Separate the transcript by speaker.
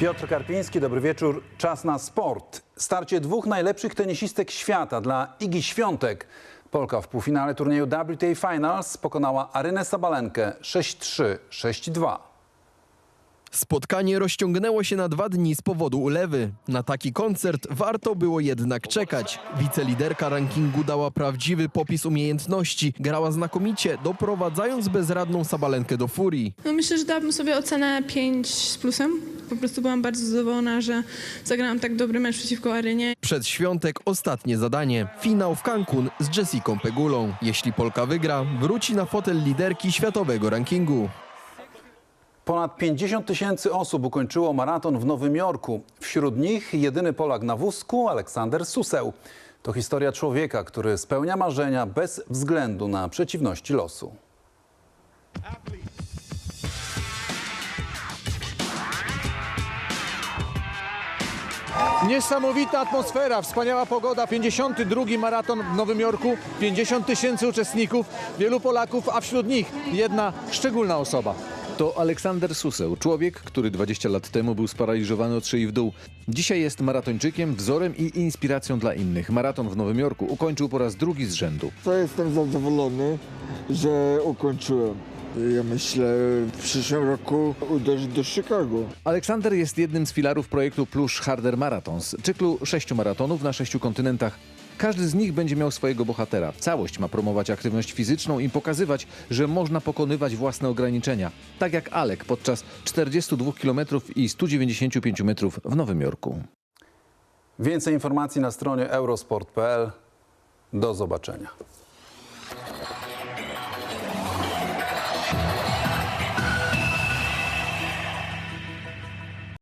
Speaker 1: Piotr Karpiński, dobry wieczór. Czas na sport. Starcie dwóch najlepszych tenisistek świata dla Igi Świątek. Polka w półfinale turnieju WTA Finals pokonała Arynę Sabalenkę 6-3, 6-2.
Speaker 2: Spotkanie rozciągnęło się na dwa dni z powodu ulewy. Na taki koncert warto było jednak czekać. Wiceliderka rankingu dała prawdziwy popis umiejętności. Grała znakomicie, doprowadzając bezradną Sabalenkę do furii.
Speaker 3: No myślę, że dałabym sobie ocenę 5 z plusem. Po prostu byłam bardzo zadowolona, że zagrałam tak dobry mecz przeciwko Arynie.
Speaker 2: Przed świątek ostatnie zadanie. Finał w Cancun z Jessicą Pegulą. Jeśli Polka wygra, wróci na fotel liderki światowego rankingu.
Speaker 1: Ponad 50 tysięcy osób ukończyło maraton w Nowym Jorku. Wśród nich jedyny Polak na wózku Aleksander Suseł. To historia człowieka, który spełnia marzenia bez względu na przeciwności losu.
Speaker 4: Niesamowita atmosfera, wspaniała pogoda, 52 maraton w Nowym Jorku, 50 tysięcy uczestników, wielu Polaków, a wśród nich jedna szczególna osoba. To Aleksander Suseł, człowiek, który 20 lat temu był sparaliżowany od szyi w dół. Dzisiaj jest maratończykiem, wzorem i inspiracją dla innych. Maraton w Nowym Jorku ukończył po raz drugi z rzędu.
Speaker 5: To jestem zadowolony, że ukończyłem. Ja myślę, w przyszłym roku uderzę do Chicago.
Speaker 4: Aleksander jest jednym z filarów projektu Plush Harder Marathons, cyklu sześciu maratonów na sześciu kontynentach. Każdy z nich będzie miał swojego bohatera. Całość ma promować aktywność fizyczną i pokazywać, że można pokonywać własne ograniczenia. Tak jak Alek podczas 42 km i 195 metrów w Nowym Jorku.
Speaker 1: Więcej informacji na stronie eurosport.pl. Do zobaczenia.